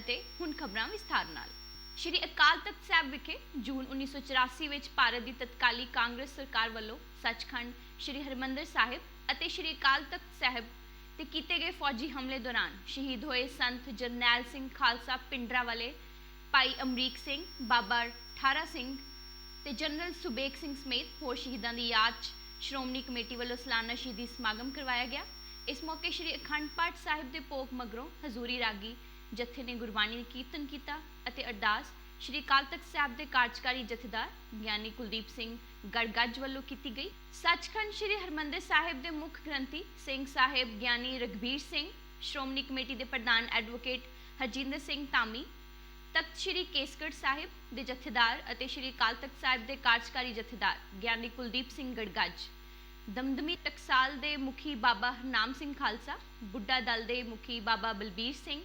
ਅਤੇ ਹੁਣ ਖਬਰਾਂ ਵਿਸਥਾਰ ਨਾਲ। ਸ਼੍ਰੀ ਅਕਾਲ ਤਖਤ ਸਾਹਿਬ ਵਿਖੇ ਜੂਨ 1984 ਵਿੱਚ ਭਾਰਤ ਦੀ ਤਤਕਾਲੀ ਕਾਂਗਰਸ ਸਰਕਾਰ ਵੱਲੋਂ ਸੱਚਖੰਡ ਸ਼੍ਰੀ ਹਰਿਮੰਦਰ ਸਾਹਿਬ ਅਤੇ ਸ਼੍ਰੀ ਅਕਾਲ ਤਖਤ ਸਾਹਿਬ ਤੇ ਕੀਤੇ ਗਏ ਫੌਜੀ ਹਮਲੇ ਦੌਰਾਨ ਸ਼ਹੀਦ ਹੋਏ ਸੰਤ ਜਰਨੈਲ ਸਿੰਘ ਖਾਲਸਾ ਪਿੰਡਰਾ ਵਾਲੇ ਭਾਈ ਅਮਰੀਕ ਸਿੰਘ, ਬਾਬਾ ਠਾਰਾ ਸਿੰਘ ਤੇ ਜਨਰਲ ਸੁਬੇਕ ਸਿੰਘ ਸਮੇਤ ਹੋਰ ਸ਼ਹੀਦਾਂ ਦੀ ਯਾਦ 'ਚ ਸ਼੍ਰੋਮਣੀ ਕਮੇਟੀ ਵੱਲੋਂ ਸਾਲਾਨਾ ਸ਼ਹੀਦੀ ਸਮਾਗਮ ਕਰਵਾਇਆ ਗਿਆ। ਇਸ ਮੌਕੇ ਸ਼੍ਰੀ ਅਖੰਡ ਪਾਠ ਸਾਹਿਬ ਦੇ ਭੋਗ ਮਗਰੋਂ ਹਜ਼ੂਰੀ ਰਾਗੀ ਜਥੇ ਨੇ ਗੁਰਬਾਣੀ ਦਾ ਕੀਰਤਨ ਕੀਤਾ ਅਤੇ ਅਰਦਾਸ ਸ਼੍ਰੀ ਅਕਾਲ ਤਖਤ ਸਾਹਿਬ ਦੇ ਕਾਰਜਕਾਰੀ ਜਥੇਦਾਰ ਗਿਆਨੀ ਕੁਲਦੀਪ ਸਿੰਘ ਗੜਗੱਜ ਵੱਲੋਂ ਕੀਤੀ ਗਈ। ਸੱਚਖੰਡ ਸ਼੍ਰੀ ਹਰਮੰਦਰ ਸਾਹਿਬ ਦੇ ਮੁੱਖ ਗ੍ਰੰਥੀ ਸਿੰਘ ਸਾਹਿਬ ਗਿਆਨੀ ਰਗਬੀਰ ਸਿੰਘ, ਸ਼੍ਰੋਮਣੀ ਕਮੇਟੀ ਦੇ ਪ੍ਰਧਾਨ ਐਡਵੋਕੇਟ ਹਰਜਿੰਦਰ ਸਿੰਘ ਧਾਮੀ, ਤਖਤ ਸ਼੍ਰੀ ਕੇਸਗੜ੍ਹ ਸਾਹਿਬ ਦੇ ਜਥੇਦਾਰ ਅਤੇ ਸ਼੍ਰੀ ਅਕਾਲ ਤਖਤ ਸਾਹਿਬ ਦੇ ਕਾਰਜਕਾਰੀ ਜਥੇਦਾਰ ਗਿਆਨੀ ਕੁਲਦੀਪ ਸਿੰਘ ਗੜਗੱਜ, ਦਮਦਮੀ ਟਕਸਾਲ ਦੇ ਮੁਖੀ ਬਾਬਾ ਹਰਨਾਮ ਸਿੰਘ ਖਾਲਸਾ, ਬੁੱਢਾ ਦਲ ਦੇ ਮੁਖੀ ਬਾਬਾ ਬਲਬੀਰ ਸਿੰਘ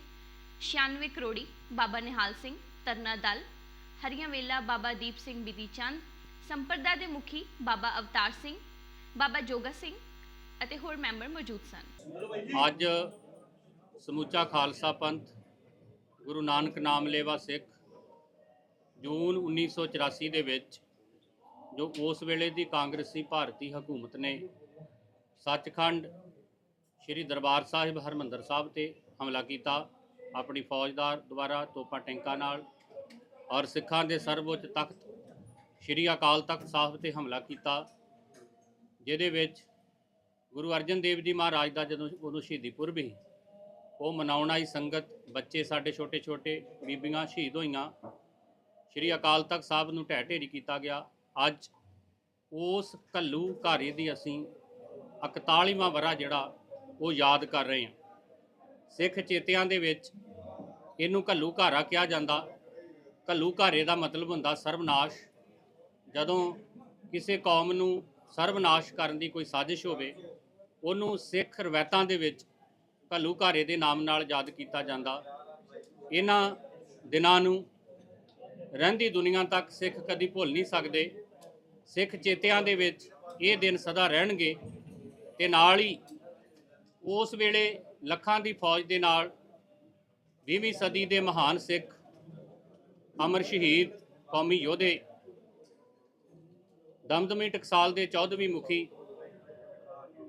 96 ਕਰੋੜੀ ਬਾਬਾ ਨਿਹਾਲ ਸਿੰਘ ਤਰਨਾ ਦਲ ਹਰੀਆਂ ਵੇਲਾ ਬਾਬਾ ਦੀਪ ਸਿੰਘ ਬਿਧੀ ਚੰਦ, ਸੰਪਰਦਾ ਦੇ ਮੁਖੀ ਬਾਬਾ ਅਵਤਾਰ ਸਿੰਘ, ਬਾਬਾ ਜੋਗਾ ਸਿੰਘ ਅਤੇ ਹੋਰ ਮੈਂਬਰ ਮੌਜੂਦ ਸਨ। ਅੱਜ ਸਮੁੱਚਾ ਖਾਲਸਾ ਪੰਥ ਗੁਰੂ ਨਾਨਕ ਨਾਮ ਲੇਵਾ ਸਿੱਖ ਜੂਨ 1984 ਦੇ ਵਿੱਚ ਜੋ ਉਸ ਵੇਲੇ ਦੀ ਕਾਂਗਰਸੀ ਭਾਰਤੀ ਹਕੂਮਤ ਨੇ ਸੱਚਖੰਡ ਸ੍ਰੀ ਦਰਬਾਰ ਸਾਹਿਬ ਹਰਮੰਦਰ ਸਾਹਿਬ ਤੇ ਹਮਲਾ ਕੀਤਾ ਆਪਣੀ ਫੌਜਦਾਰ ਦੁਆਰਾ ਤੋਪਾਂ ਟੈਂਕਾਂ ਨਾਲ ਔਰ ਸਿੱਖਾਂ ਦੇ ਸਰਵਉੱਚ ਤਖਤ ਸ੍ਰੀ ਅਕਾਲ ਤਖਤ ਸਾਹਿਬ ਤੇ ਹਮਲਾ ਕੀਤਾ, ਜਿਹਦੇ ਵਿੱਚ ਗੁਰੂ ਅਰਜਨ ਦੇਵ ਜੀ ਮਹਾਰਾਜ ਦਾ ਜਦੋਂ ਉਦੋਂ ਸ਼ਹੀਦੀ ਪੁਰਬ ਸੀ, ਉਹ ਮਨਾਉਣ ਆਈ ਸੰਗਤ, ਬੱਚੇ ਸਾਡੇ ਛੋਟੇ ਛੋਟੇ ਬੀਬੀਆਂ ਸ਼ਹੀਦ ਹੋਈਆਂ, ਸ਼੍ਰੀ ਅਕਾਲ ਤਖਤ ਸਾਹਿਬ ਨੂੰ ਢਹਿ ਢੇਰੀ ਕੀਤਾ ਗਿਆ। ਅੱਜ ਉਸ ਕੱਲੂ ਘਾਰੇ ਦੀ ਅਸੀਂ 41ਵਾਂ ਵਰਾ ਜਿਹੜਾ ਉਹ ਯਾਦ ਕਰ ਰਹੇ ਹਾਂ। ਸਿੱਖ ਚੇਤਿਆਂ ਦੇ ਵਿੱਚ ਇਹਨੂੰ ਘੱਲੂ ਘਾਰਾ ਕਿਹਾ ਜਾਂਦਾ। ਕੱਲੂ ਘਾਰੇ ਦਾ ਮਤਲਬ ਹੁੰਦਾ ਸਰਵਨਾਸ਼। ਜਦੋਂ ਕਿਸੇ ਕੌਮ ਨੂੰ ਸਰਵਨਾਸ਼ ਕਰਨ ਦੀ ਕੋਈ ਸਾਜ਼ਿਸ਼ ਹੋਵੇ, ਉਹਨੂੰ ਸਿੱਖ ਰਵਾਇਤਾਂ ਦੇ ਵਿੱਚ ਘੱਲੂ ਘਾਰੇ ਦੇ ਨਾਮ ਨਾਲ ਯਾਦ ਕੀਤਾ ਜਾਂਦਾ। ਇਹਨਾਂ ਦਿਨਾਂ ਨੂੰ ਰਹਿੰਦੀ ਦੁਨੀਆ ਤੱਕ ਸਿੱਖ ਕਦੀ ਭੁੱਲ ਨਹੀਂ ਸਕਦੇ। ਸਿੱਖ ਚੇਤਿਆਂ ਦੇ ਵਿੱਚ ਇਹ ਦਿਨ ਸਦਾ ਰਹਿਣਗੇ ਤੇ ਨਾਲ ਹੀ ਉਸ ਵੇਲੇ ਲੱਖਾਂ ਦੀ ਫੌਜ ਦੇ ਨਾਲ 20ਵੀਂ ਸਦੀ ਦੇ ਮਹਾਨ ਸਿੱਖ ਅਮਰ ਸ਼ਹੀਦ ਕੌਮੀ ਯੋਧੇ, ਦਮਦਮੀ ਟਕਸਾਲ ਦੇ 14ਵੀਂ ਮੁਖੀ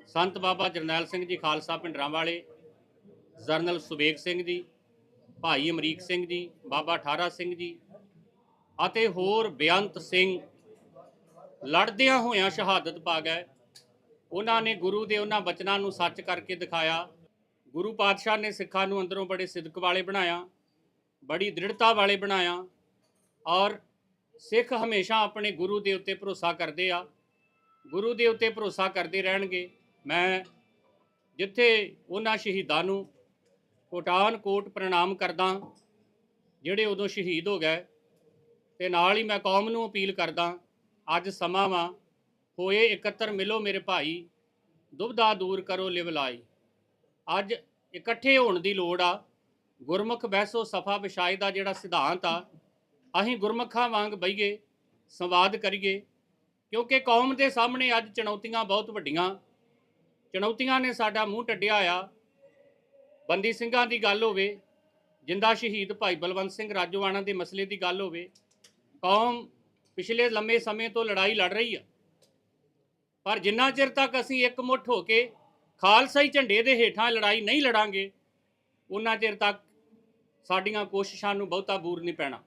ਸੰਤ ਬਾਬਾ ਜਰਨੈਲ ਸਿੰਘ ਜੀ ਖਾਲਸਾ ਪਿੰਡਰਾਂ ਵਾਲੇ, ਜਰਨਲ ਸੁਬੇਗ ਸਿੰਘ ਜੀ, ਭਾਈ ਅਮਰੀਕ ਸਿੰਘ ਜੀ, ਬਾਬਾ ਠਾਰਾ ਸਿੰਘ ਜੀ ਅਤੇ ਹੋਰ ਬੇਅੰਤ ਸਿੰਘ ਲੜਦਿਆਂ ਹੋਇਆਂ ਸ਼ਹਾਦਤ ਪਾ ਗਏ। ਉਹਨਾਂ ਨੇ ਗੁਰੂ ਦੇ ਉਹਨਾਂ ਬਚਨਾਂ ਨੂੰ ਸੱਚ ਕਰਕੇ ਦਿਖਾਇਆ। ਗੁਰੂ ਪਾਤਸ਼ਾਹ ਨੇ ਸਿੱਖਾਂ ਨੂੰ ਅੰਦਰੋਂ ਬੜੇ ਸਿਦਕ ਵਾਲੇ ਬਣਾਇਆ, ਬੜੀ ਦ੍ਰਿੜਤਾ ਵਾਲੇ ਬਣਾਇਆ ਔਰ ਸਿੱਖ ਹਮੇਸ਼ਾ ਆਪਣੇ ਗੁਰੂ ਦੇ ਉੱਤੇ ਭਰੋਸਾ ਕਰਦੇ ਆ। ਗੁਰੂ ਦੇ ਉੱਤੇ ਭਰੋਸਾ ਕਰਦੇ ਰਹਿਣਗੇ। ਮੈਂ ਜਿੱਥੇ ਉਹਨਾਂ ਸ਼ਹੀਦਾਂ ਨੂੰ ਕੋਟਾਨ ਕੋਟ ਪ੍ਰਣਾਮ ਕਰਦਾ, ਜਿਹੜੇ ਉਦੋਂ ਸ਼ਹੀਦ ਹੋ ਗਏ, ਤੇ ਨਾਲ ਹੀ ਮੈਂ ਕੌਮ ਨੂੰ ਅਪੀਲ ਕਰਦਾ, ਅੱਜ ਸਮਾਂ ਵਾ, ਹੋਏ ਇਕੱਤਰ ਮਿਲੋ ਮੇਰੇ ਭਾਈ ਦੁਬਦਾ ਦੂਰ ਕਰੋ ਲਿਵ ਲਾਈ। ਅੱਜ ਇਕੱਠੇ ਹੋਣ ਦੀ ਲੋੜ ਆ। ਗੁਰਮੁਖ ਬਹਿਸੋ ਸਫਾ ਵਿਛਾਈ ਦਾ ਜਿਹੜਾ ਸਿਧਾਂਤ ਆ, ਅਸੀਂ ਗੁਰਮੁਖਾਂ ਵਾਂਗ ਬਈਏ, ਸੰਵਾਦ ਕਰੀਏ, ਕਿਉਂਕਿ ਕੌਮ ਦੇ ਸਾਹਮਣੇ ਅੱਜ ਚੁਣੌਤੀਆਂ ਬਹੁਤ ਵੱਡੀਆਂ। ਚੁਣੌਤੀਆਂ ਨੇ ਸਾਡਾ ਮੂੰਹ ਟੱਡਿਆ ਆ। ਬੰਦੀ ਸਿੰਘਾਂ ਦੀ ਗੱਲ ਹੋਵੇ, ਜਿੰਦਾ ਸ਼ਹੀਦ ਭਾਈ ਬਲਵੰਤ ਸਿੰਘ ਰਾਜੋਆਣਾ ਦੇ ਮਸਲੇ ਦੀ ਗੱਲ ਹੋਵੇ, ਕੌਮ ਪਿਛਲੇ ਲੰਮੇ ਸਮੇਂ ਤੋਂ ਲੜਾਈ ਲੜ ਰਹੀ ਆ। ਪਰ ਜਿੰਨਾ ਚਿਰ ਤੱਕ ਅਸੀਂ ਇੱਕ ਮੁੱਠ ਹੋ ਕੇ ਖਾਲਸਾਈ ਝੰਡੇ ਦੇ ਹੇਠਾਂ ਲੜਾਈ ਨਹੀਂ ਲੜਾਂਗੇ, ਉਹਨਾਂ ਚਿਰ ਤੱਕ ਸਾਡੀਆਂ ਕੋਸ਼ਿਸ਼ਾਂ ਨੂੰ ਬਹੁਤਾ ਬੂਰ ਨਹੀਂ ਪੈਣਾ।